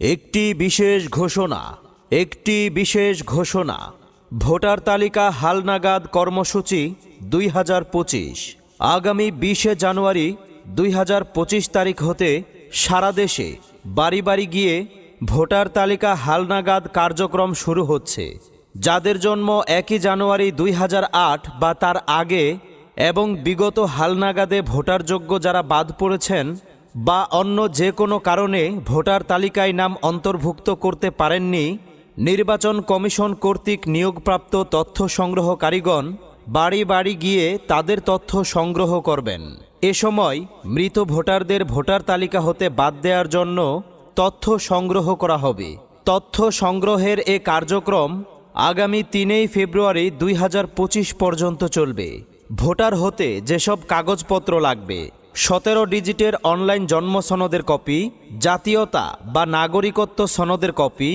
একটি বিশেষ ঘোষণা, একটি বিশেষ ঘোষণা। ভোটার তালিকা হালনাগাদ কর্মসূচি দুই হাজার পঁচিশ। আগামী বিশে জানুয়ারি দুই হাজার পঁচিশ তারিখ হতে সারা দেশে বাড়ি বাড়ি গিয়ে ভোটার তালিকা হালনাগাদ কার্যক্রম শুরু হচ্ছে। যাদের জন্ম একই জানুয়ারি দুই হাজার আট বা তার আগে এবং বিগত হালনাগাদে ভোটারযোগ্য যারা বাদ পড়েছেন বা অন্য যে কোনো কারণে ভোটার তালিকায় নাম অন্তর্ভুক্ত করতে পারেননি, নির্বাচন কমিশন কর্তৃক নিয়োগপ্রাপ্ত তথ্য সংগ্রহকারীগণ বাড়ি বাড়ি গিয়ে তাদের তথ্য সংগ্রহ করবেন। এ সময় মৃত ভোটারদের ভোটার তালিকা হতে বাদ দেওয়ার জন্য তথ্য সংগ্রহ করা হবে। তথ্য সংগ্রহের এ কার্যক্রম আগামী তিনই ফেব্রুয়ারি দুই হাজার পঁচিশ পর্যন্ত চলবে। ভোটার হতে যেসব কাগজপত্র লাগবে সতেরো ডিজিটের অনলাইন জন্ম সনদের কপি, জাতীয়তা বা নাগরিকত্ব সনদের কপি,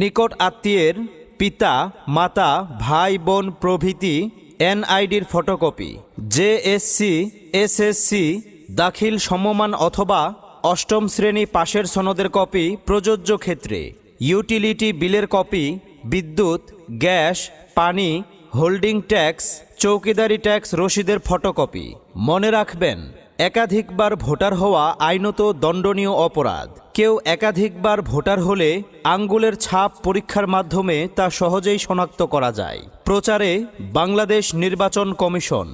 নিকট আত্মীয়ের পিতা, মাতা, ভাই, বোন, প্রভৃতি এনআইডির ফটোকপি, জেএসসি, এসএসসি, দাখিল সমমান অথবা অষ্টম শ্রেণি পাশের সনদের কপি প্রযোজ্য ক্ষেত্রে, ইউটিলিটি বিলের কপি, বিদ্যুৎ, গ্যাস, পানি, হোল্ডিং ট্যাক্স, চৌকিদারি ট্যাক্স রসিদের ফটোকপি। মনে রাখবেন একাধিকবার ভোটার হওয়া আইনত দণ্ডনীয় অপরাধ। কেউ একাধিকবার ভোটার হলে আঙ্গুলের ছাপ পরীক্ষার মাধ্যমে তা সহজেই শনাক্ত করা যায়। প্রচারে বাংলাদেশ নির্বাচন কমিশন।